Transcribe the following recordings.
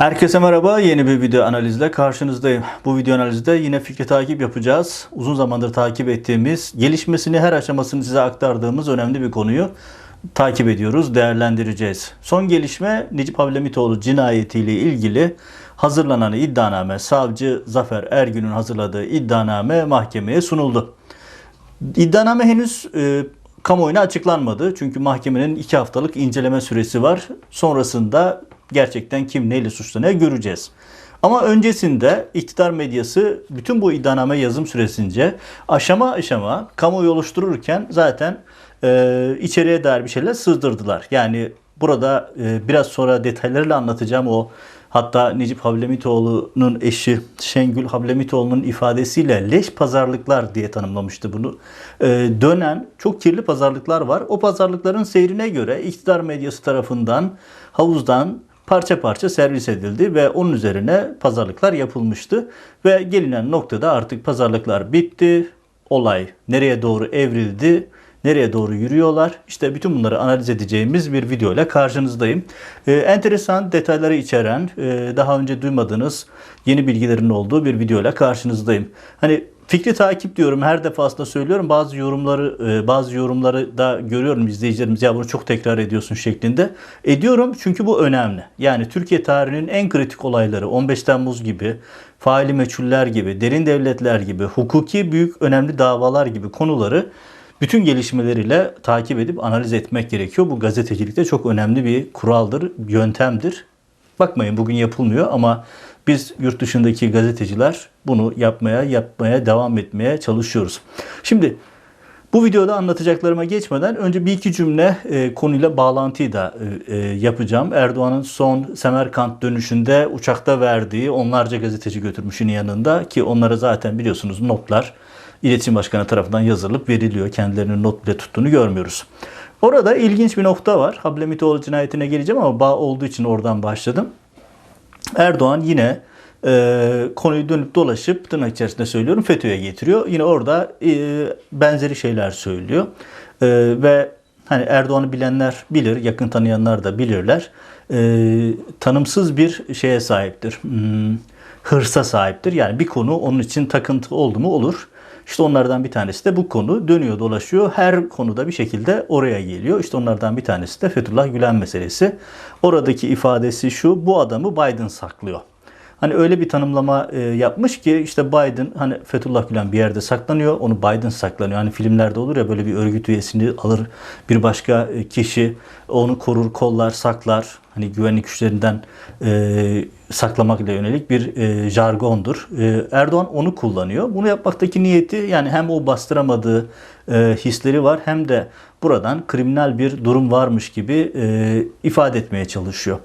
Herkese merhaba. Yeni bir video analizle karşınızdayım. Bu video analizde yine fikri takip yapacağız. Uzun zamandır takip ettiğimiz, gelişmesini her aşamasını size aktardığımız önemli bir konuyu takip ediyoruz, değerlendireceğiz. Son gelişme Necip Hablemitoğlu cinayetiyle ilgili hazırlanan iddianame, savcı Zafer Ergün'ün hazırladığı iddianame mahkemeye sunuldu. İddianame henüz e, kamuoyuna açıklanmadı. Çünkü mahkemenin iki haftalık inceleme süresi var. Sonrasında gerçekten kim neyle suçlanıyor göreceğiz. Ama öncesinde iktidar medyası bütün bu iddianame yazım süresince aşama aşama kamuoyu oluştururken zaten e, içeriye dair bir şeyler sızdırdılar. Yani burada e, biraz sonra detaylarıyla anlatacağım o hatta Necip Hablemitoğlu'nun eşi Şengül Hablemitoğlu'nun ifadesiyle leş pazarlıklar diye tanımlamıştı bunu. E, dönen çok kirli pazarlıklar var. O pazarlıkların seyrine göre iktidar medyası tarafından havuzdan parça parça servis edildi ve onun üzerine pazarlıklar yapılmıştı. Ve gelinen noktada artık pazarlıklar bitti. Olay nereye doğru evrildi? Nereye doğru yürüyorlar? İşte bütün bunları analiz edeceğimiz bir video ile karşınızdayım. Ee, enteresan detayları içeren, e, daha önce duymadığınız yeni bilgilerin olduğu bir video ile karşınızdayım. Hani Fikri takip diyorum her defasında söylüyorum. Bazı yorumları e, bazı yorumları da görüyorum izleyicilerimiz ya bunu çok tekrar ediyorsun şeklinde. Ediyorum çünkü bu önemli. Yani Türkiye tarihinin en kritik olayları 15 Temmuz gibi, faili meçhuller gibi, derin devletler gibi, hukuki büyük önemli davalar gibi konuları bütün gelişmeleriyle takip edip analiz etmek gerekiyor. Bu gazetecilikte çok önemli bir kuraldır, yöntemdir. Bakmayın bugün yapılmıyor ama biz yurt dışındaki gazeteciler bunu yapmaya, yapmaya devam etmeye çalışıyoruz. Şimdi bu videoda anlatacaklarıma geçmeden önce bir iki cümle e, konuyla bağlantıyı da e, e, yapacağım. Erdoğan'ın son Semerkant dönüşünde uçakta verdiği onlarca gazeteci götürmüşün yanında ki onlara zaten biliyorsunuz notlar İletişim Başkanı tarafından yazılıp veriliyor. Kendilerinin not bile tuttuğunu görmüyoruz. Orada ilginç bir nokta var. Hablemitoğlu cinayetine geleceğim ama bağ olduğu için oradan başladım. Erdoğan yine e, konuyu dönüp dolaşıp tırnak içerisinde söylüyorum FETÖ'ye getiriyor. Yine orada e, benzeri şeyler söylüyor. E, ve hani Erdoğan'ı bilenler bilir, yakın tanıyanlar da bilirler. E, tanımsız bir şeye sahiptir. Hmm, hırsa sahiptir. Yani bir konu onun için takıntı oldu mu olur. İşte onlardan bir tanesi de bu konu dönüyor dolaşıyor. Her konuda bir şekilde oraya geliyor. İşte onlardan bir tanesi de Fethullah Gülen meselesi. Oradaki ifadesi şu bu adamı Biden saklıyor. Hani öyle bir tanımlama e, yapmış ki işte Biden hani Fethullah Gülen bir yerde saklanıyor. Onu Biden saklanıyor. Hani filmlerde olur ya böyle bir örgüt üyesini alır bir başka e, kişi onu korur, kollar, saklar. Hani güvenlik güçlerinden e, saklamakla yönelik bir e, jargondur. E, Erdoğan onu kullanıyor. Bunu yapmaktaki niyeti yani hem o bastıramadığı e, hisleri var hem de buradan kriminal bir durum varmış gibi e, ifade etmeye çalışıyor.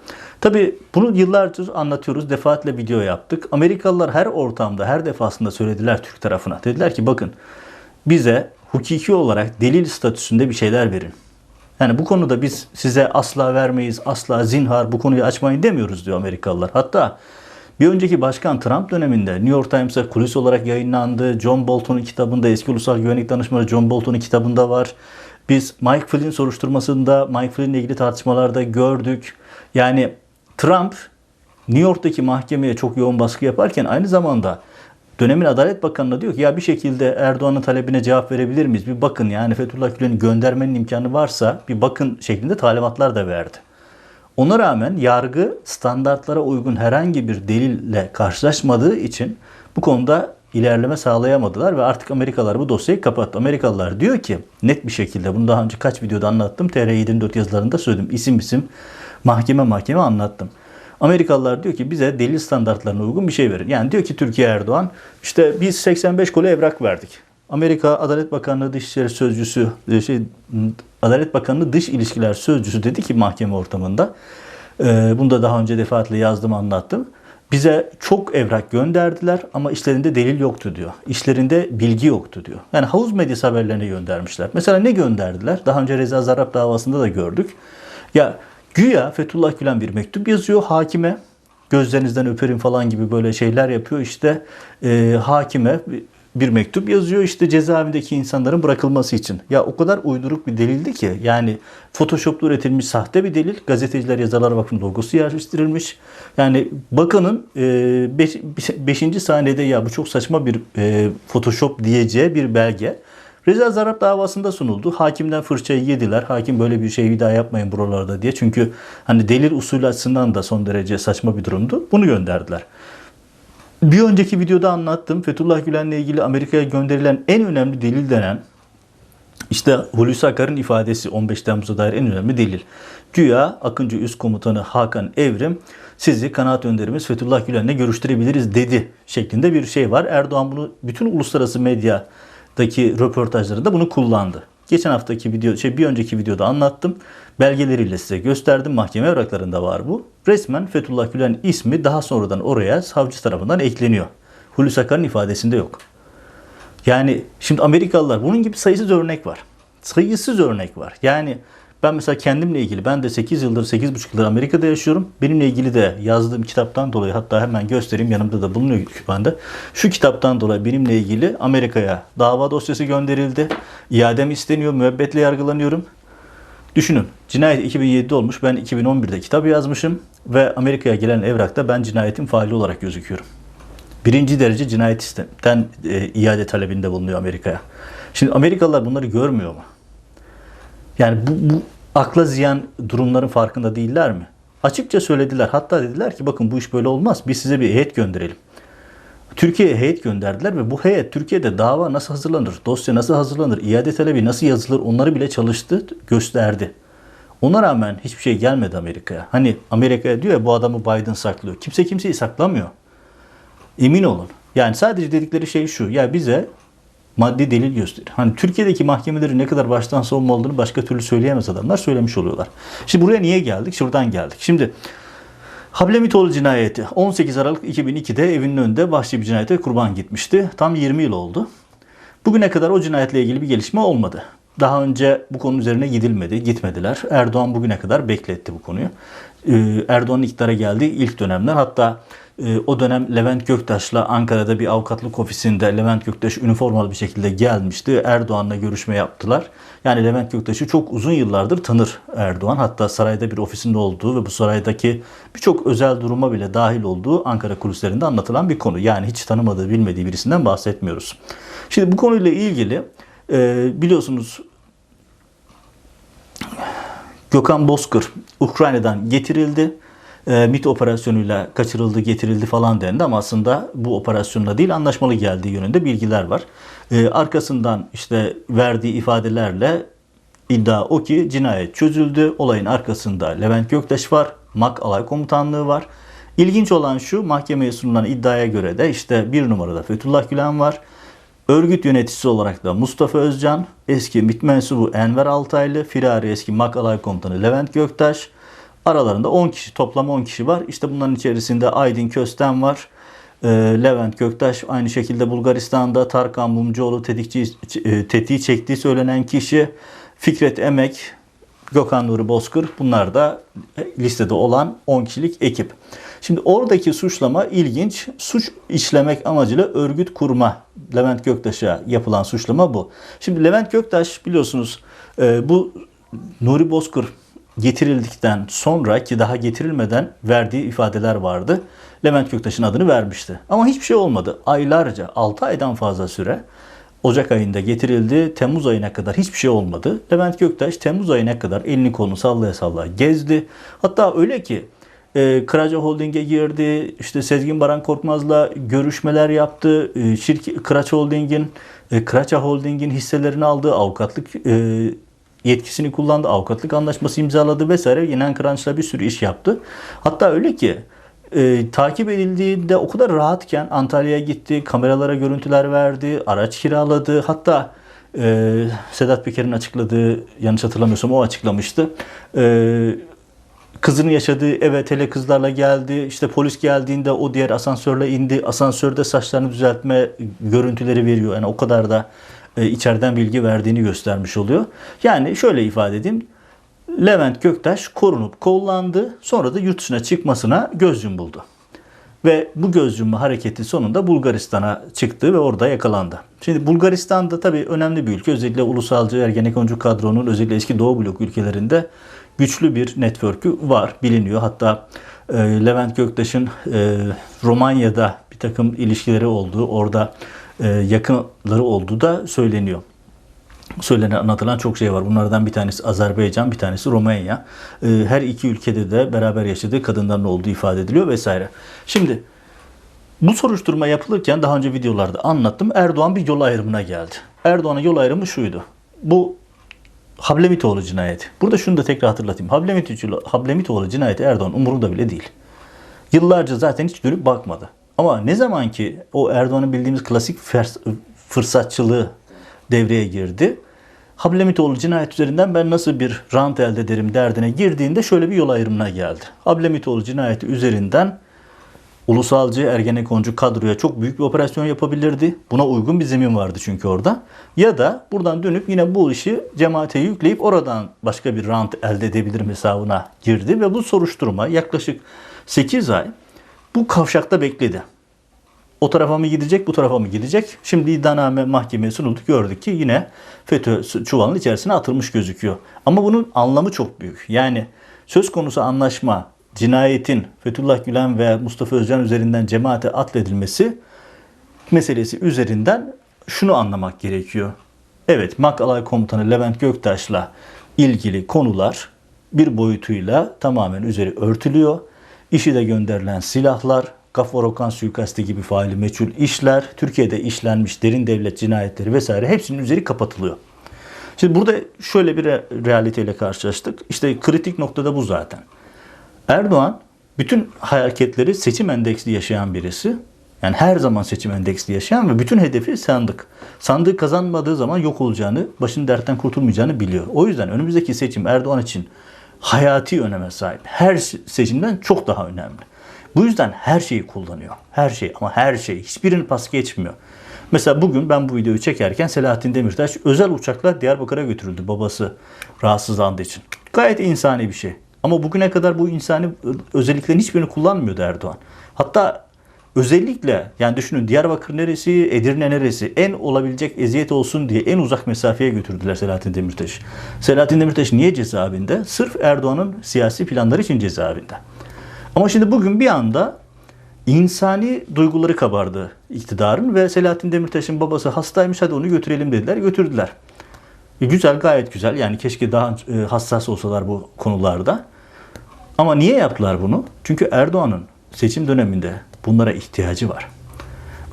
Tabi bunu yıllardır anlatıyoruz. Defaatle video yaptık. Amerikalılar her ortamda, her defasında söylediler Türk tarafına. Dediler ki bakın bize hukuki olarak delil statüsünde bir şeyler verin. Yani bu konuda biz size asla vermeyiz, asla zinhar bu konuyu açmayın demiyoruz diyor Amerikalılar. Hatta bir önceki başkan Trump döneminde New York Times'a kulis olarak yayınlandı. John Bolton'un kitabında, eski ulusal güvenlik danışmanı John Bolton'un kitabında var. Biz Mike Flynn soruşturmasında Mike Flynn'le ilgili tartışmalarda gördük. Yani Trump New York'taki mahkemeye çok yoğun baskı yaparken aynı zamanda dönemin Adalet Bakanı'na diyor ki ya bir şekilde Erdoğan'ın talebine cevap verebilir miyiz? Bir bakın yani Fethullah Gülen'i göndermenin imkanı varsa bir bakın şeklinde talimatlar da verdi. Ona rağmen yargı standartlara uygun herhangi bir delille karşılaşmadığı için bu konuda ilerleme sağlayamadılar ve artık Amerikalılar bu dosyayı kapattı. Amerikalılar diyor ki net bir şekilde bunu daha önce kaç videoda anlattım. TR724 yazılarında söyledim. İsim isim mahkeme mahkeme anlattım. Amerikalılar diyor ki bize delil standartlarına uygun bir şey verin. Yani diyor ki Türkiye Erdoğan işte biz 85 kolu evrak verdik. Amerika Adalet Bakanlığı Dışişleri Sözcüsü şey Adalet Bakanlığı Dış İlişkiler Sözcüsü dedi ki mahkeme ortamında e, bunu da daha önce defaatle yazdım anlattım. Bize çok evrak gönderdiler ama işlerinde delil yoktu diyor. İşlerinde bilgi yoktu diyor. Yani havuz medyası haberlerine göndermişler. Mesela ne gönderdiler? Daha önce Reza Zarrab davasında da gördük. Ya güya Fethullah Gülen bir mektup yazıyor hakime. Gözlerinizden öperim falan gibi böyle şeyler yapıyor. İşte e, hakime bir mektup yazıyor işte cezaevindeki insanların bırakılması için. Ya o kadar uyduruk bir delildi ki yani Photoshop'ta üretilmiş sahte bir delil. Gazeteciler Yazarlar Vakfı'nın logosu yerleştirilmiş. Yani bakanın 5. saniyede ya bu çok saçma bir e, Photoshop diyeceği bir belge. Reza Zarrab davasında sunuldu. Hakimden fırçayı yediler. Hakim böyle bir şey bir daha yapmayın buralarda diye. Çünkü hani delil usulü açısından da son derece saçma bir durumdu. Bunu gönderdiler. Bir önceki videoda anlattım. Fethullah Gülen'le ilgili Amerika'ya gönderilen en önemli delil denen işte Hulusi Akar'ın ifadesi 15 Temmuz'a dair en önemli delil. Güya Akıncı Üst Komutanı Hakan Evrim sizi kanaat önderimiz Fethullah Gülen'le görüştürebiliriz dedi şeklinde bir şey var. Erdoğan bunu bütün uluslararası medyadaki röportajlarında bunu kullandı. Geçen haftaki video, şey bir önceki videoda anlattım. Belgeleriyle size gösterdim. Mahkeme evraklarında var bu. Resmen Fethullah Gülen ismi daha sonradan oraya savcı tarafından ekleniyor. Hulusi Akar'ın ifadesinde yok. Yani şimdi Amerikalılar bunun gibi sayısız örnek var. Sayısız örnek var. Yani ben mesela kendimle ilgili ben de 8 yıldır 8,5 yıldır Amerika'da yaşıyorum. Benimle ilgili de yazdığım kitaptan dolayı hatta hemen göstereyim yanımda da bulunuyor kütüphanede. Şu kitaptan dolayı benimle ilgili Amerika'ya dava dosyası gönderildi. İadem isteniyor, müebbetle yargılanıyorum. Düşünün cinayet 2007'de olmuş ben 2011'de kitap yazmışım ve Amerika'ya gelen evrakta ben cinayetin faili olarak gözüküyorum. Birinci derece cinayet istemden e, iade talebinde bulunuyor Amerika'ya. Şimdi Amerikalılar bunları görmüyor mu? Yani bu, bu akla ziyan durumların farkında değiller mi? Açıkça söylediler. Hatta dediler ki bakın bu iş böyle olmaz. Biz size bir heyet gönderelim. Türkiye'ye heyet gönderdiler ve bu heyet Türkiye'de dava nasıl hazırlanır, dosya nasıl hazırlanır, iade talebi nasıl yazılır onları bile çalıştı, gösterdi. Ona rağmen hiçbir şey gelmedi Amerika'ya. Hani Amerika'ya diyor ya bu adamı Biden saklıyor. Kimse kimseyi saklamıyor. Emin olun. Yani sadece dedikleri şey şu. Ya bize maddi delil gösterir. Hani Türkiye'deki mahkemeleri ne kadar baştan savunma olduğunu başka türlü söyleyemez adamlar söylemiş oluyorlar. Şimdi buraya niye geldik? Şuradan geldik. Şimdi Hablemitoğlu cinayeti 18 Aralık 2002'de evinin önünde vahşi bir cinayete kurban gitmişti. Tam 20 yıl oldu. Bugüne kadar o cinayetle ilgili bir gelişme olmadı. Daha önce bu konu üzerine gidilmedi, gitmediler. Erdoğan bugüne kadar bekletti bu konuyu. Ee, Erdoğan'ın iktidara geldiği ilk dönemler hatta e, o dönem Levent Göktaş'la Ankara'da bir avukatlık ofisinde Levent Göktaş üniformalı bir şekilde gelmişti. Erdoğan'la görüşme yaptılar. Yani Levent Göktaş'ı çok uzun yıllardır tanır Erdoğan. Hatta sarayda bir ofisinde olduğu ve bu saraydaki birçok özel duruma bile dahil olduğu Ankara kulislerinde anlatılan bir konu. Yani hiç tanımadığı, bilmediği birisinden bahsetmiyoruz. Şimdi bu konuyla ilgili e, biliyorsunuz Gökhan Bozkır Ukrayna'dan getirildi. E, MIT operasyonuyla kaçırıldı, getirildi falan dendi ama aslında bu operasyonla değil anlaşmalı geldiği yönünde bilgiler var. E, arkasından işte verdiği ifadelerle iddia o ki cinayet çözüldü. Olayın arkasında Levent Göktaş var, MAK Alay Komutanlığı var. İlginç olan şu mahkemeye sunulan iddiaya göre de işte bir numarada Fethullah Gülen var. Örgüt yöneticisi olarak da Mustafa Özcan, eski MİT mensubu Enver Altaylı, firari eski MAK Alay Komutanı Levent Göktaş. Aralarında 10 kişi, toplam 10 kişi var. İşte bunların içerisinde Aydın Kösten var. Ee, Levent Göktaş aynı şekilde Bulgaristan'da Tarkan Mumcuoğlu tetikçi, e, tetiği çektiği söylenen kişi. Fikret Emek, Gökhan Nuri Bozkır bunlar da listede olan 10 kişilik ekip. Şimdi oradaki suçlama ilginç. Suç işlemek amacıyla örgüt kurma. Levent Göktaş'a yapılan suçlama bu. Şimdi Levent Göktaş biliyorsunuz e, bu Nuri Bozkır getirildikten sonra ki daha getirilmeden verdiği ifadeler vardı. Levent Göktaş'ın adını vermişti. Ama hiçbir şey olmadı. Aylarca, 6 aydan fazla süre Ocak ayında getirildi. Temmuz ayına kadar hiçbir şey olmadı. Levent Göktaş Temmuz ayına kadar elini kolunu sallaya sallaya gezdi. Hatta öyle ki e, Kıraca Holding'e girdi. İşte Sezgin Baran Korkmaz'la görüşmeler yaptı. E, şirket Kıraç Holding'in e, Kıraça Holding'in hisselerini aldı. Avukatlık e, yetkisini kullandı. Avukatlık anlaşması imzaladı vesaire. Yine Kıranç'la bir sürü iş yaptı. Hatta öyle ki e, takip edildiğinde o kadar rahatken Antalya'ya gitti, kameralara görüntüler verdi, araç kiraladı. Hatta e, Sedat Peker'in açıkladığı, yanlış hatırlamıyorsam o açıklamıştı. E, kızının yaşadığı eve tele kızlarla geldi. İşte polis geldiğinde o diğer asansörle indi. Asansörde saçlarını düzeltme görüntüleri veriyor. Yani o kadar da e, içeriden bilgi verdiğini göstermiş oluyor. Yani şöyle ifade edeyim. Levent Göktaş korunup kollandı. Sonra da yurt dışına çıkmasına göz yumuldu. Ve bu göz yumma hareketi sonunda Bulgaristan'a çıktı ve orada yakalandı. Şimdi Bulgaristan'da tabii önemli bir ülke. Özellikle ulusalcı Ergenekoncu kadronun özellikle eski Doğu blok ülkelerinde güçlü bir network'ü var, biliniyor. Hatta e, Levent Göktaş'ın e, Romanya'da bir takım ilişkileri olduğu, orada e, yakınları olduğu da söyleniyor söylenen anlatılan çok şey var. Bunlardan bir tanesi Azerbaycan, bir tanesi Romanya. Ee, Her iki ülkede de beraber yaşadığı kadınların olduğu ifade ediliyor vesaire. Şimdi bu soruşturma yapılırken daha önce videolarda anlattım. Erdoğan bir yol ayrımına geldi. Erdoğan'ın yol ayrımı şuydu. Bu Hablemitoğlu cinayeti. Burada şunu da tekrar hatırlatayım. Hablemitoğlu, Hablemitoğlu cinayeti Erdoğan umurunda bile değil. Yıllarca zaten hiç dönüp bakmadı. Ama ne zaman ki o Erdoğan'ın bildiğimiz klasik fırsatçılığı devreye girdi. Hablemitoğlu cinayet üzerinden ben nasıl bir rant elde ederim derdine girdiğinde şöyle bir yol ayrımına geldi. Hablemitoğlu cinayeti üzerinden ulusalcı Ergenekoncu kadroya çok büyük bir operasyon yapabilirdi. Buna uygun bir zemin vardı çünkü orada. Ya da buradan dönüp yine bu işi cemaate yükleyip oradan başka bir rant elde edebilirim hesabına girdi ve bu soruşturma yaklaşık 8 ay bu kavşakta bekledi. O tarafa mı gidecek, bu tarafa mı gidecek? Şimdi iddianame mahkemeye sunuldu. Gördük ki yine FETÖ çuvalın içerisine atılmış gözüküyor. Ama bunun anlamı çok büyük. Yani söz konusu anlaşma, cinayetin Fethullah Gülen ve Mustafa Özcan üzerinden cemaate atledilmesi meselesi üzerinden şunu anlamak gerekiyor. Evet, MAK Alay Komutanı Levent Göktaş'la ilgili konular bir boyutuyla tamamen üzeri örtülüyor. İşi de gönderilen silahlar, Gafur suikasti gibi faili meçhul işler, Türkiye'de işlenmiş derin devlet cinayetleri vesaire hepsinin üzeri kapatılıyor. Şimdi burada şöyle bir re- realiteyle karşılaştık. İşte kritik noktada bu zaten. Erdoğan bütün hareketleri seçim endeksli yaşayan birisi. Yani her zaman seçim endeksli yaşayan ve bütün hedefi sandık. Sandığı kazanmadığı zaman yok olacağını, başının dertten kurtulmayacağını biliyor. O yüzden önümüzdeki seçim Erdoğan için hayati öneme sahip. Her seçimden çok daha önemli. Bu yüzden her şeyi kullanıyor. Her şey ama her şey. Hiçbirini pas geçmiyor. Mesela bugün ben bu videoyu çekerken Selahattin Demirtaş özel uçakla Diyarbakır'a götürüldü babası rahatsızlandığı için. Gayet insani bir şey. Ama bugüne kadar bu insani özelliklerin hiçbirini kullanmıyordu Erdoğan. Hatta özellikle yani düşünün Diyarbakır neresi, Edirne neresi en olabilecek eziyet olsun diye en uzak mesafeye götürdüler Selahattin Demirtaş'ı. Selahattin Demirtaş niye cezaevinde? Sırf Erdoğan'ın siyasi planları için cezaevinde. Ama şimdi bugün bir anda insani duyguları kabardı iktidarın ve Selahattin Demirtaş'ın babası hastaymış hadi onu götürelim dediler. Götürdüler. E, güzel gayet güzel yani keşke daha e, hassas olsalar bu konularda. Ama niye yaptılar bunu? Çünkü Erdoğan'ın seçim döneminde bunlara ihtiyacı var.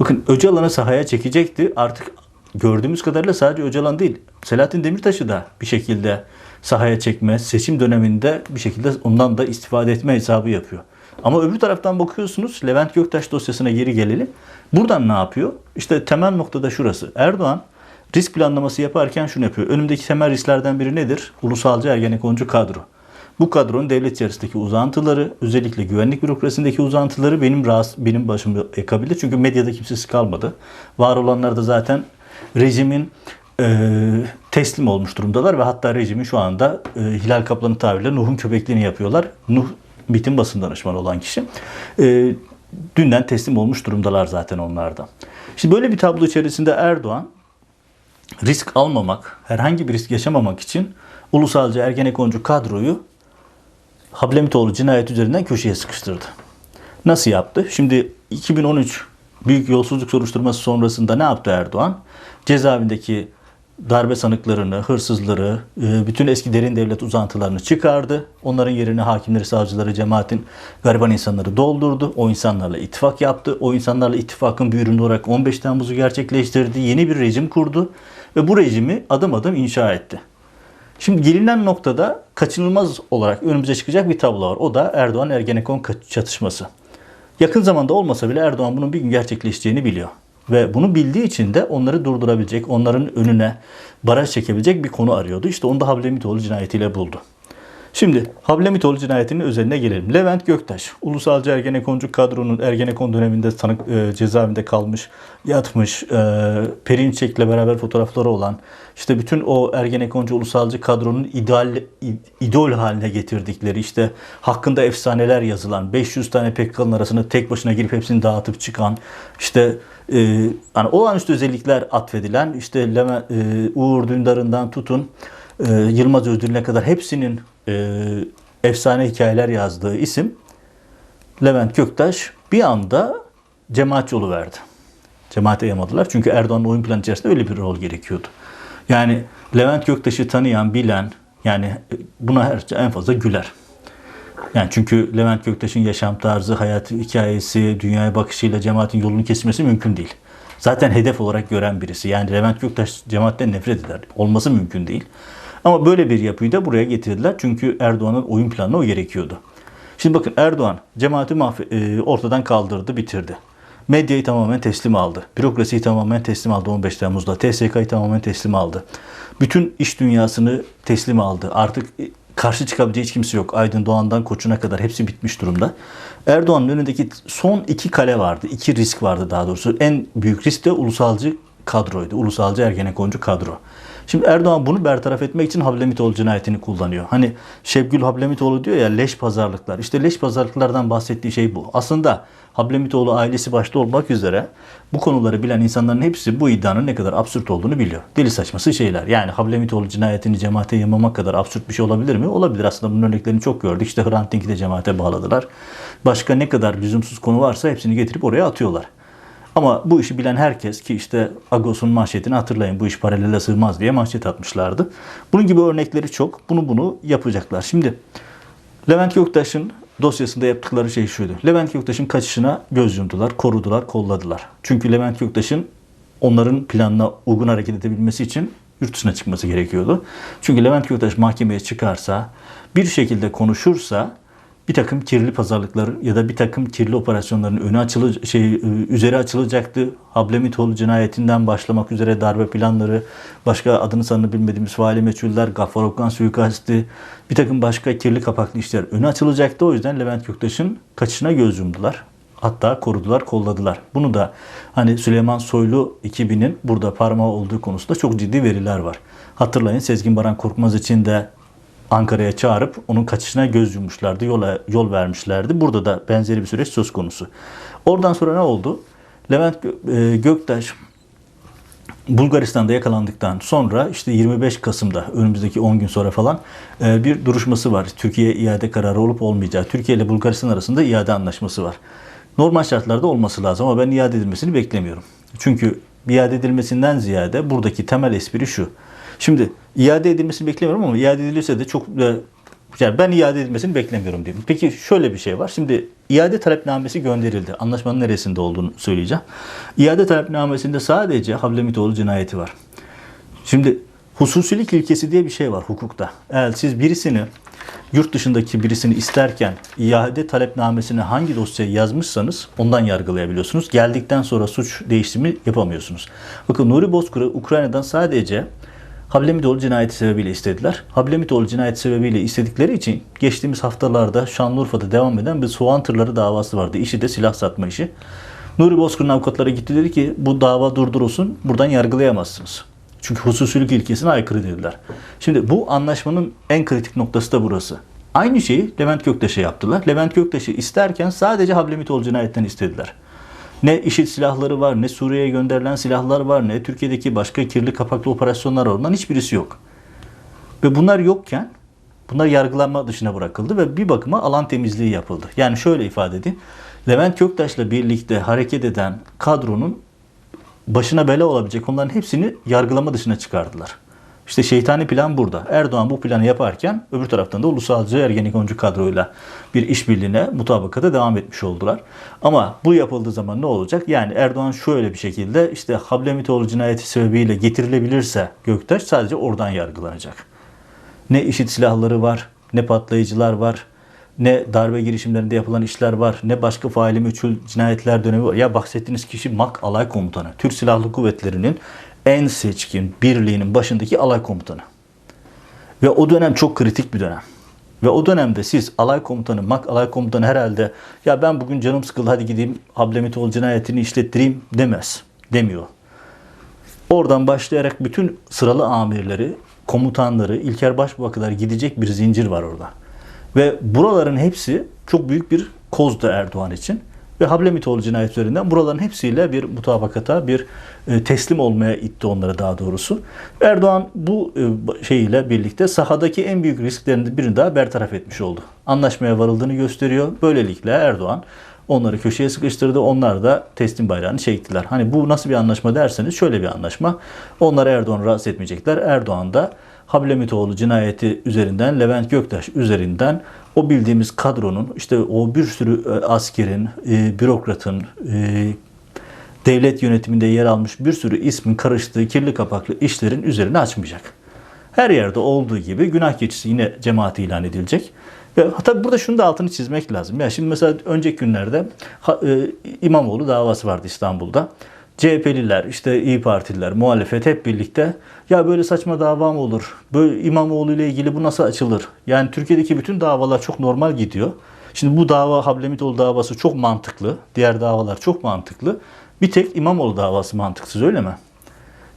Bakın Öcalan'ı sahaya çekecekti. Artık gördüğümüz kadarıyla sadece Öcalan değil. Selahattin Demirtaş'ı da bir şekilde sahaya çekme, seçim döneminde bir şekilde ondan da istifade etme hesabı yapıyor. Ama öbür taraftan bakıyorsunuz Levent Göktaş dosyasına geri gelelim. Buradan ne yapıyor? İşte temel noktada şurası. Erdoğan risk planlaması yaparken şunu yapıyor. Önümdeki temel risklerden biri nedir? Ulusalcı Ergenekoncu kadro. Bu kadronun devlet içerisindeki uzantıları, özellikle güvenlik bürokrasisindeki uzantıları benim rahatsız, benim başımı yakabilir. Çünkü medyada kimsesi kalmadı. Var olanlar da zaten rejimin e, teslim olmuş durumdalar ve hatta rejimin şu anda e, Hilal Kaplan'ın tabiriyle Nuh'un köpekliğini yapıyorlar. Nuh MİT'in basın danışmanı olan kişi. E, dünden teslim olmuş durumdalar zaten onlardan. Şimdi böyle bir tablo içerisinde Erdoğan risk almamak, herhangi bir risk yaşamamak için ulusalcı Ergenekoncu kadroyu Hablemitoğlu cinayet üzerinden köşeye sıkıştırdı. Nasıl yaptı? Şimdi 2013 büyük yolsuzluk soruşturması sonrasında ne yaptı Erdoğan? Cezaevindeki darbe sanıklarını, hırsızları, e, bütün eski derin devlet uzantılarını çıkardı. Onların yerine hakimleri, savcıları, cemaatin gariban insanları doldurdu. O insanlarla ittifak yaptı. O insanlarla ittifakın bir ürünü olarak 15 Temmuz'u gerçekleştirdi. Yeni bir rejim kurdu ve bu rejimi adım adım inşa etti. Şimdi gelinen noktada kaçınılmaz olarak önümüze çıkacak bir tablo var. O da Erdoğan Ergenekon çatışması. Yakın zamanda olmasa bile Erdoğan bunun bir gün gerçekleşeceğini biliyor. Ve bunu bildiği için de onları durdurabilecek, onların önüne baraj çekebilecek bir konu arıyordu. İşte onu da Hablemitoğlu cinayetiyle buldu. Şimdi Hablemitoğlu cinayetinin özeline gelelim. Levent Göktaş, Ulusalcı Ergenekoncu kadronun Ergenekon döneminde tanık e, cezaevinde kalmış, yatmış, e, Perinçek'le beraber fotoğrafları olan, işte bütün o Ergenekoncu Ulusalcı kadronun ideal idol haline getirdikleri, işte hakkında efsaneler yazılan, 500 tane PKK'nın arasına tek başına girip hepsini dağıtıp çıkan, işte e, hani olağanüstü özellikler atfedilen, işte Levent, e, Uğur Dündar'ından tutun, e, Yılmaz Özdil'e kadar hepsinin e, efsane hikayeler yazdığı isim Levent Göktaş bir anda cemaatçi verdi. Cemaate yamadılar. Çünkü Erdoğan'ın oyun planı içerisinde öyle bir rol gerekiyordu. Yani Levent Göktaş'ı tanıyan, bilen yani e, buna her en fazla güler. Yani çünkü Levent Göktaş'ın yaşam tarzı, hayat hikayesi, dünyaya bakışıyla cemaatin yolunu kesmesi mümkün değil. Zaten hedef olarak gören birisi. Yani Levent Göktaş cemaatten nefret eder. Olması mümkün değil. Ama böyle bir yapıyı da buraya getirdiler. Çünkü Erdoğan'ın oyun planına o gerekiyordu. Şimdi bakın Erdoğan cemaati e, ortadan kaldırdı, bitirdi. Medyayı tamamen teslim aldı. Bürokrasiyi tamamen teslim aldı 15 Temmuz'da. TSK'yı tamamen teslim aldı. Bütün iş dünyasını teslim aldı. Artık e, karşı çıkabileceği hiç kimse yok. Aydın Doğan'dan Koç'una kadar hepsi bitmiş durumda. Erdoğan'ın önündeki son iki kale vardı. iki risk vardı daha doğrusu. En büyük risk de ulusalcı kadroydu. Ulusalcı Ergenekoncu kadro. Şimdi Erdoğan bunu bertaraf etmek için Hablemitoğlu cinayetini kullanıyor. Hani Şevgül Hablemitoğlu diyor ya leş pazarlıklar. İşte leş pazarlıklardan bahsettiği şey bu. Aslında Hablemitoğlu ailesi başta olmak üzere bu konuları bilen insanların hepsi bu iddianın ne kadar absürt olduğunu biliyor. Deli saçması şeyler. Yani Hablemitoğlu cinayetini cemaate yamamak kadar absürt bir şey olabilir mi? Olabilir. Aslında bunun örneklerini çok gördük. İşte Hrant Dink'i de cemaate bağladılar. Başka ne kadar lüzumsuz konu varsa hepsini getirip oraya atıyorlar. Ama bu işi bilen herkes ki işte Agos'un manşetini hatırlayın bu iş paralele sığmaz diye manşet atmışlardı. Bunun gibi örnekleri çok. Bunu bunu yapacaklar. Şimdi Levent Göktaş'ın dosyasında yaptıkları şey şuydu. Levent Göktaş'ın kaçışına göz yumdular, korudular, kolladılar. Çünkü Levent Göktaş'ın onların planına uygun hareket edebilmesi için yurt dışına çıkması gerekiyordu. Çünkü Levent Göktaş mahkemeye çıkarsa, bir şekilde konuşursa bir takım kirli pazarlıkları ya da bir takım kirli operasyonların önü açılı şey üzeri açılacaktı. Hablemitoğlu cinayetinden başlamak üzere darbe planları, başka adını sanını bilmediğimiz faali meçhuller, Gaffar Okkan suikasti, bir takım başka kirli kapaklı işler önü açılacaktı. O yüzden Levent Göktaş'ın kaçışına göz yumdular. Hatta korudular, kolladılar. Bunu da hani Süleyman Soylu ekibinin burada parmağı olduğu konusunda çok ciddi veriler var. Hatırlayın Sezgin Baran Korkmaz için de Ankara'ya çağırıp onun kaçışına göz yummuşlardı, yola, yol vermişlerdi. Burada da benzeri bir süreç söz konusu. Oradan sonra ne oldu? Levent e, Göktaş Bulgaristan'da yakalandıktan sonra işte 25 Kasım'da önümüzdeki 10 gün sonra falan e, bir duruşması var. Türkiye iade kararı olup olmayacağı. Türkiye ile Bulgaristan arasında iade anlaşması var. Normal şartlarda olması lazım ama ben iade edilmesini beklemiyorum. Çünkü iade edilmesinden ziyade buradaki temel espri şu. Şimdi iade edilmesini beklemiyorum ama iade edilirse de çok yani ben iade edilmesini beklemiyorum diyeyim. Peki şöyle bir şey var. Şimdi iade talepnamesi gönderildi. Anlaşmanın neresinde olduğunu söyleyeceğim. İade talepnamesinde sadece Hablemitoğlu cinayeti var. Şimdi hususilik ilkesi diye bir şey var hukukta. Eğer siz birisini yurt dışındaki birisini isterken iade talepnamesine hangi dosyayı yazmışsanız ondan yargılayabiliyorsunuz. Geldikten sonra suç değiştirme yapamıyorsunuz. Bakın Nuri Bozkır'ı Ukrayna'dan sadece Hablemitoğlu cinayeti sebebiyle istediler. Hablemitoğlu cinayeti sebebiyle istedikleri için geçtiğimiz haftalarda Şanlıurfa'da devam eden bir soğan tırları davası vardı. İşi de silah satma işi. Nuri Bozkır'ın avukatları gitti dedi ki bu dava durdurulsun buradan yargılayamazsınız. Çünkü hususilik ilkesine aykırı dediler. Şimdi bu anlaşmanın en kritik noktası da burası. Aynı şeyi Levent Göktaş'a yaptılar. Levent Göktaş'ı isterken sadece Hablemitoğlu cinayetten istediler. Ne IŞİD silahları var, ne Suriye'ye gönderilen silahlar var, ne Türkiye'deki başka kirli kapaklı operasyonlar var. Ondan hiçbirisi yok. Ve bunlar yokken bunlar yargılanma dışına bırakıldı ve bir bakıma alan temizliği yapıldı. Yani şöyle ifade edeyim. Levent Göktaş'la birlikte hareket eden kadronun başına bela olabilecek onların hepsini yargılama dışına çıkardılar. İşte şeytani plan burada. Erdoğan bu planı yaparken öbür taraftan da ulusalcı Ergenekoncu kadroyla bir işbirliğine mutabakata devam etmiş oldular. Ama bu yapıldığı zaman ne olacak? Yani Erdoğan şöyle bir şekilde işte Hablemitoğlu cinayeti sebebiyle getirilebilirse Göktaş sadece oradan yargılanacak. Ne işit silahları var, ne patlayıcılar var, ne darbe girişimlerinde yapılan işler var, ne başka faili meçhul cinayetler dönemi var. Ya bahsettiğiniz kişi MAK alay komutanı. Türk Silahlı Kuvvetleri'nin en seçkin birliğinin başındaki alay komutanı. Ve o dönem çok kritik bir dönem. Ve o dönemde siz alay komutanı, MAK alay komutanı herhalde ya ben bugün canım sıkıldı hadi gideyim Hablemitoğlu cinayetini işlettireyim demez. Demiyor. Oradan başlayarak bütün sıralı amirleri, komutanları, İlker Başbuğ'a kadar gidecek bir zincir var orada. Ve buraların hepsi çok büyük bir kozdu Erdoğan için. Ve Hablemitoğlu cinayet üzerinden buraların hepsiyle bir mutabakata, bir e, teslim olmaya itti onları daha doğrusu. Erdoğan bu e, şeyiyle birlikte sahadaki en büyük risklerinden birini daha bertaraf etmiş oldu. Anlaşmaya varıldığını gösteriyor. Böylelikle Erdoğan onları köşeye sıkıştırdı. Onlar da teslim bayrağını çektiler. Hani bu nasıl bir anlaşma derseniz şöyle bir anlaşma. Onlar Erdoğan'ı rahatsız etmeyecekler. Erdoğan da Hablemitoğlu cinayeti üzerinden, Levent Göktaş üzerinden o bildiğimiz kadronun işte o bir sürü e, askerin, e, bürokratın, e, devlet yönetiminde yer almış bir sürü ismin karıştığı kirli kapaklı işlerin üzerine açmayacak. Her yerde olduğu gibi günah keçisi yine cemaati ilan edilecek. Tabi burada şunu da altını çizmek lazım. Ya şimdi mesela önceki günlerde e, İmamoğlu davası vardı İstanbul'da. CHP'liler, işte İyi Partililer, muhalefet hep birlikte ya böyle saçma dava mı olur? Böyle İmamoğlu ile ilgili bu nasıl açılır? Yani Türkiye'deki bütün davalar çok normal gidiyor. Şimdi bu dava Hablemitoğlu davası çok mantıklı. Diğer davalar çok mantıklı. Bir tek İmamoğlu davası mantıksız öyle mi?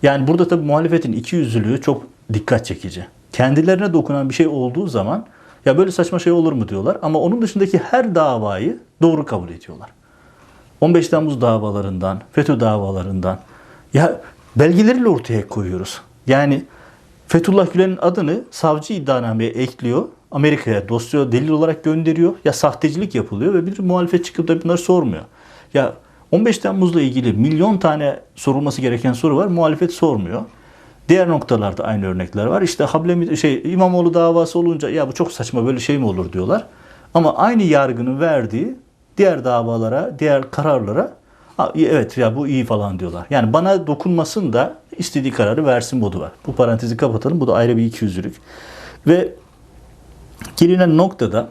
Yani burada tabii muhalefetin iki yüzlülüğü çok dikkat çekici. Kendilerine dokunan bir şey olduğu zaman ya böyle saçma şey olur mu diyorlar ama onun dışındaki her davayı doğru kabul ediyorlar. 15 Temmuz davalarından, FETÖ davalarından ya belgeleriyle ortaya koyuyoruz. Yani Fethullah Gülen'in adını savcı iddianameye ekliyor. Amerika'ya dosya delil olarak gönderiyor. Ya sahtecilik yapılıyor ve bir muhalefet çıkıp da bunları sormuyor. Ya 15 Temmuz'la ilgili milyon tane sorulması gereken soru var. Muhalefet sormuyor. Diğer noktalarda aynı örnekler var. İşte Hablemi şey İmamoğlu davası olunca ya bu çok saçma böyle şey mi olur diyorlar. Ama aynı yargının verdiği diğer davalara, diğer kararlara "Ha, iyi, evet ya bu iyi falan diyorlar. Yani bana dokunmasın da istediği kararı versin modu var. Bu parantezi kapatalım. Bu da ayrı bir ikiyüzlülük. Ve gelinen noktada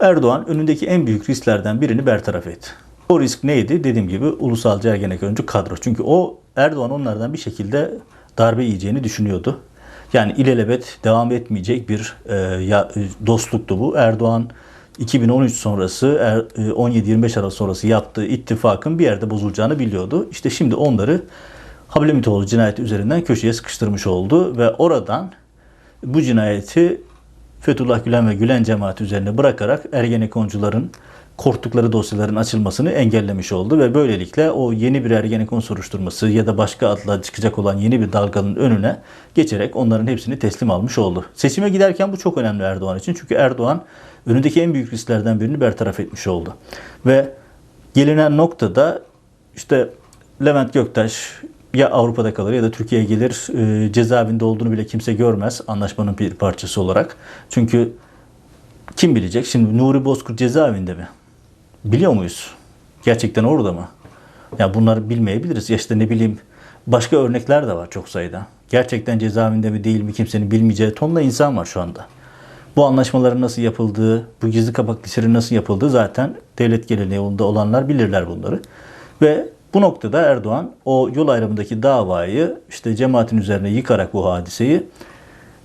Erdoğan önündeki en büyük risklerden birini bertaraf etti. O risk neydi? Dediğim gibi ulusalcı Ergenekon kadro. Çünkü o Erdoğan onlardan bir şekilde darbe yiyeceğini düşünüyordu. Yani ilelebet devam etmeyecek bir e, ya, e, dostluktu bu. Erdoğan 2013 sonrası, er- e, 17-25 Aralık sonrası yaptığı ittifakın bir yerde bozulacağını biliyordu. İşte şimdi onları Hablemitoğlu cinayeti üzerinden köşeye sıkıştırmış oldu ve oradan bu cinayeti Fethullah Gülen ve Gülen cemaati üzerine bırakarak Ergenekoncuların korktukları dosyaların açılmasını engellemiş oldu ve böylelikle o yeni bir Ergenekon soruşturması ya da başka adla çıkacak olan yeni bir dalganın önüne geçerek onların hepsini teslim almış oldu. Seçime giderken bu çok önemli Erdoğan için. Çünkü Erdoğan önündeki en büyük risklerden birini bertaraf etmiş oldu. Ve gelinen noktada işte Levent Göktaş ya Avrupa'da kalır ya da Türkiye'ye gelir. E, cezaevinde olduğunu bile kimse görmez anlaşmanın bir parçası olarak. Çünkü kim bilecek? Şimdi Nuri Bozkurt cezaevinde mi? Biliyor muyuz? Gerçekten orada mı? Ya bunları bilmeyebiliriz. Ya işte ne bileyim başka örnekler de var çok sayıda. Gerçekten cezaevinde mi değil mi kimsenin bilmeyeceği tonla insan var şu anda. Bu anlaşmaların nasıl yapıldığı, bu gizli kapak listenin nasıl yapıldığı zaten devlet geleneği yolunda olanlar bilirler bunları. Ve bu noktada Erdoğan o yol ayrımındaki davayı işte cemaatin üzerine yıkarak bu hadiseyi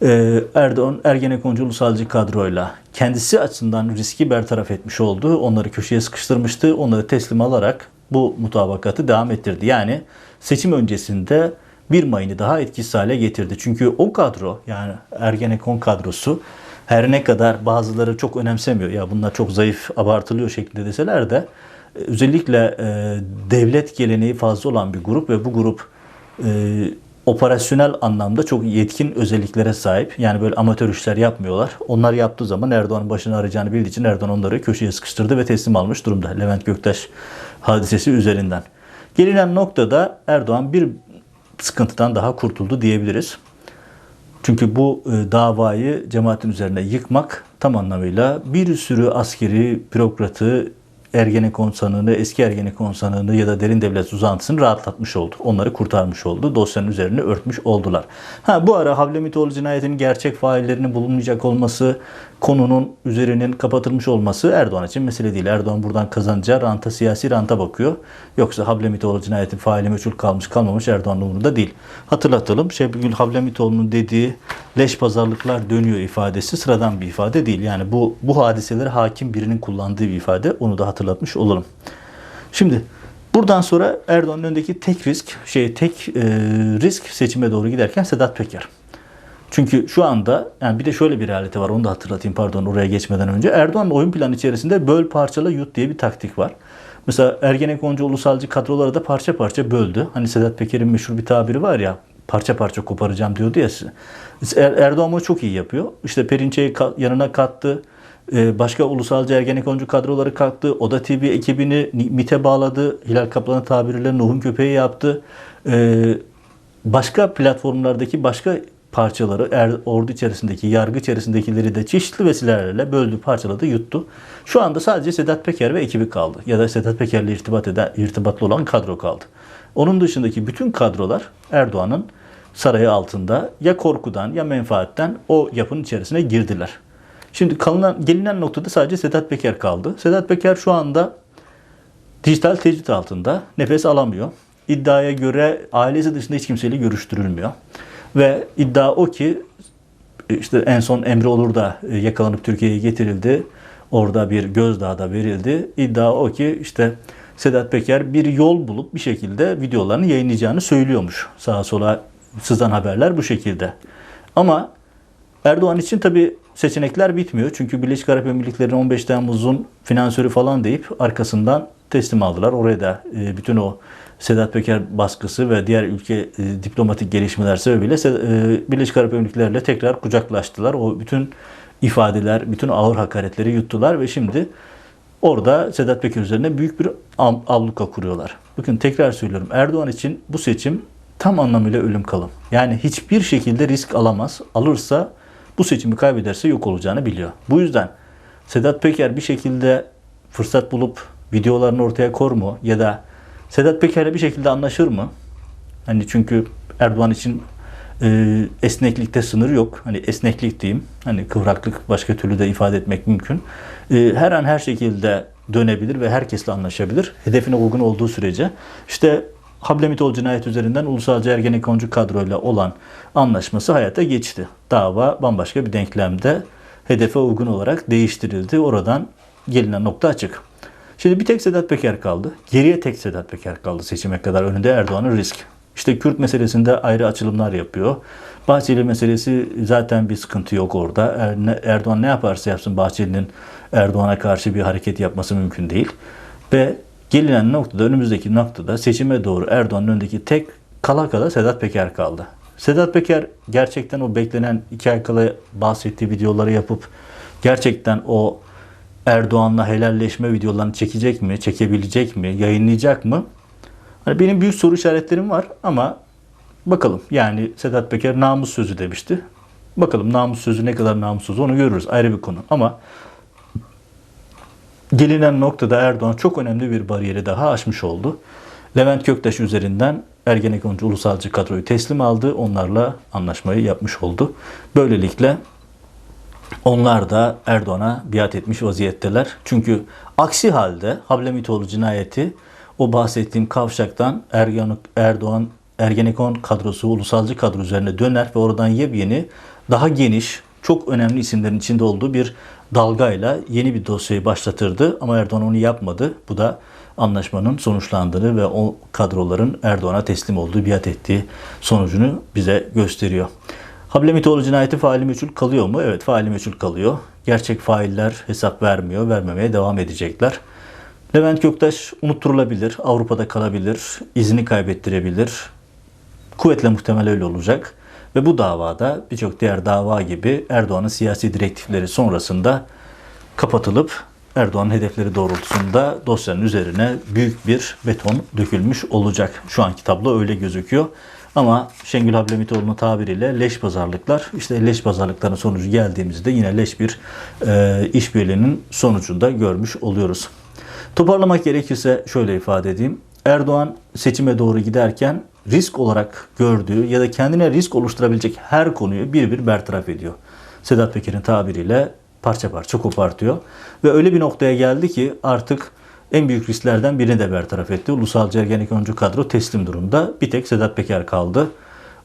ee, Erdoğan Ergenekoncu ulusalcı kadroyla kendisi açısından riski bertaraf etmiş oldu. Onları köşeye sıkıştırmıştı. Onları teslim alarak bu mutabakatı devam ettirdi. Yani seçim öncesinde 1 Mayın'ı daha etkisiz hale getirdi. Çünkü o kadro yani Ergenekon kadrosu her ne kadar bazıları çok önemsemiyor. Ya bunlar çok zayıf abartılıyor şeklinde deseler de e, özellikle e, devlet geleneği fazla olan bir grup ve bu grup e, operasyonel anlamda çok yetkin özelliklere sahip. Yani böyle amatör işler yapmıyorlar. Onlar yaptığı zaman Erdoğan'ın başını arayacağını bildiği için Erdoğan onları köşeye sıkıştırdı ve teslim almış durumda. Levent Göktaş hadisesi üzerinden. Gelinen noktada Erdoğan bir sıkıntıdan daha kurtuldu diyebiliriz. Çünkü bu e, davayı cemaatin üzerine yıkmak tam anlamıyla bir sürü askeri bürokratı, Ergenekon sanığını, eski Ergenekon sanığını ya da derin devlet uzantısını rahatlatmış oldu. Onları kurtarmış oldu. Dosyanın üzerini örtmüş oldular. Ha bu ara Havlemitoğlu cinayetinin gerçek faillerinin bulunmayacak olması, konunun üzerinin kapatılmış olması Erdoğan için mesele değil. Erdoğan buradan kazanacağı ranta, siyasi ranta bakıyor. Yoksa Havlemitoğlu cinayetin faili meçhul kalmış kalmamış Erdoğan'ın umurunda değil. Hatırlatalım Şebgül Havlemitoğlu'nun dediği leş pazarlıklar dönüyor ifadesi sıradan bir ifade değil. Yani bu bu hadiselere hakim birinin kullandığı bir ifade. Onu da hatırlatmış olalım. Şimdi buradan sonra Erdoğan'ın önündeki tek risk, şey tek e, risk seçime doğru giderken Sedat Peker. Çünkü şu anda yani bir de şöyle bir realite var onu da hatırlatayım pardon oraya geçmeden önce. Erdoğan'ın oyun planı içerisinde böl parçala yut diye bir taktik var. Mesela Ergenekoncu ulusalcı kadroları da parça parça böldü. Hani Sedat Peker'in meşhur bir tabiri var ya parça parça koparacağım diyordu ya. Er- Erdoğan bunu çok iyi yapıyor. İşte Perinçe'yi yanına kattı. Ee, Başka ulusalcı Ergenekoncu kadroları kalktı. Oda TV ekibini Ni- MİT'e bağladı. Hilal Kaplan'ın tabiriyle Nuh'un köpeği yaptı. Ee, başka platformlardaki başka parçaları er, ordu içerisindeki, yargı içerisindekileri de çeşitli vesilelerle böldü, parçaladı, yuttu. Şu anda sadece Sedat Peker ve ekibi kaldı. Ya da Sedat Peker'le irtibat eden, irtibatlı olan kadro kaldı. Onun dışındaki bütün kadrolar Erdoğan'ın sarayı altında ya korkudan ya menfaatten o yapının içerisine girdiler. Şimdi kalınan, gelinen noktada sadece Sedat Peker kaldı. Sedat Peker şu anda dijital tecrit altında nefes alamıyor. İddiaya göre ailesi dışında hiç kimseyle görüştürülmüyor. Ve iddia o ki işte en son Emre Olur da e, yakalanıp Türkiye'ye getirildi. Orada bir gözdağı da verildi. İddia o ki işte Sedat Peker bir yol bulup bir şekilde videolarını yayınlayacağını söylüyormuş. Sağa sola sızan haberler bu şekilde. Ama Erdoğan için tabi seçenekler bitmiyor. Çünkü Birleşik Arap Emirlikleri'nin 15 Temmuz'un finansörü falan deyip arkasından teslim aldılar. Oraya da e, bütün o Sedat Peker baskısı ve diğer ülke e, diplomatik gelişmeler sebebiyle Se- e, Birleşik Arap Emirlikleri'yle tekrar kucaklaştılar. O bütün ifadeler, bütün ağır hakaretleri yuttular ve şimdi orada Sedat Peker üzerine büyük bir abluka kuruyorlar. Bakın tekrar söylüyorum Erdoğan için bu seçim tam anlamıyla ölüm kalım. Yani hiçbir şekilde risk alamaz. Alırsa bu seçimi kaybederse yok olacağını biliyor. Bu yüzden Sedat Peker bir şekilde fırsat bulup videolarını ortaya kor mu ya da Sedat Peker'le bir şekilde anlaşır mı? Hani çünkü Erdoğan için e, esneklikte sınır yok. Hani esneklik diyeyim. Hani kıvraklık başka türlü de ifade etmek mümkün. E, her an her şekilde dönebilir ve herkesle anlaşabilir. Hedefine uygun olduğu sürece. İşte Hablemitoğlu cinayet üzerinden Ulusalcı Ergenekoncu kadroyla olan anlaşması hayata geçti. Dava bambaşka bir denklemde hedefe uygun olarak değiştirildi. Oradan gelinen nokta açık. Şimdi bir tek Sedat Peker kaldı. Geriye tek Sedat Peker kaldı seçime kadar. Önünde Erdoğan'ın risk. İşte Kürt meselesinde ayrı açılımlar yapıyor. Bahçeli meselesi zaten bir sıkıntı yok orada. Er- Erdoğan ne yaparsa yapsın Bahçeli'nin Erdoğan'a karşı bir hareket yapması mümkün değil. Ve gelinen noktada önümüzdeki noktada seçime doğru Erdoğan'ın önündeki tek kala kala Sedat Peker kaldı. Sedat Peker gerçekten o beklenen iki ay kala bahsettiği videoları yapıp gerçekten o Erdoğan'la helalleşme videolarını çekecek mi, çekebilecek mi, yayınlayacak mı? Hani benim büyük soru işaretlerim var ama bakalım. Yani Sedat Peker namus sözü demişti. Bakalım namus sözü ne kadar namussuz onu görürüz ayrı bir konu. Ama gelinen noktada Erdoğan çok önemli bir bariyeri daha aşmış oldu. Levent Köktaş üzerinden Ergenekoncu ulusalcı kadroyu teslim aldı. Onlarla anlaşmayı yapmış oldu. Böylelikle onlar da Erdoğan'a biat etmiş vaziyetteler. Çünkü aksi halde Hablemitoğlu cinayeti o bahsettiğim kavşaktan Erdoğan Ergenekon kadrosu, ulusalcı kadro üzerine döner ve oradan yepyeni, daha geniş, çok önemli isimlerin içinde olduğu bir dalgayla yeni bir dosyayı başlatırdı. Ama Erdoğan onu yapmadı. Bu da anlaşmanın sonuçlandığını ve o kadroların Erdoğan'a teslim olduğu, biat ettiği sonucunu bize gösteriyor. Hablemitoğlu cinayeti faili meçhul kalıyor mu? Evet faili meçhul kalıyor. Gerçek failler hesap vermiyor, vermemeye devam edecekler. Levent Göktaş unutturulabilir, Avrupa'da kalabilir, izini kaybettirebilir. Kuvvetle muhtemel öyle olacak. Ve bu davada birçok diğer dava gibi Erdoğan'ın siyasi direktifleri sonrasında kapatılıp Erdoğan'ın hedefleri doğrultusunda dosyanın üzerine büyük bir beton dökülmüş olacak. Şu anki tablo öyle gözüküyor. Ama Şengül Hablemitoğlu'nun tabiriyle leş pazarlıklar, işte leş pazarlıkların sonucu geldiğimizde yine leş bir e, işbirliğinin sonucunda görmüş oluyoruz. Toparlamak gerekirse şöyle ifade edeyim. Erdoğan seçime doğru giderken risk olarak gördüğü ya da kendine risk oluşturabilecek her konuyu bir bir bertaraf ediyor. Sedat Peker'in tabiriyle parça parça kopartıyor. Ve öyle bir noktaya geldi ki artık en büyük risklerden birini de bertaraf etti. Ulusal Ergenekoncu kadro teslim durumda. Bir tek Sedat Peker kaldı.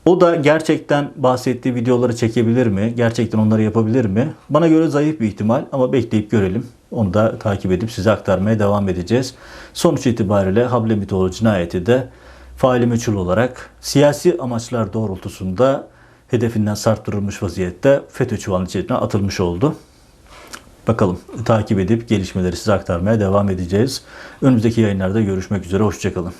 O da gerçekten bahsettiği videoları çekebilir mi? Gerçekten onları yapabilir mi? Bana göre zayıf bir ihtimal ama bekleyip görelim. Onu da takip edip size aktarmaya devam edeceğiz. Sonuç itibariyle Hablemitoğlu cinayeti de faili meçhul olarak siyasi amaçlar doğrultusunda hedefinden sarktırılmış vaziyette FETÖ çuvalının içerisine atılmış oldu. Bakalım takip edip gelişmeleri size aktarmaya devam edeceğiz. Önümüzdeki yayınlarda görüşmek üzere. Hoşçakalın.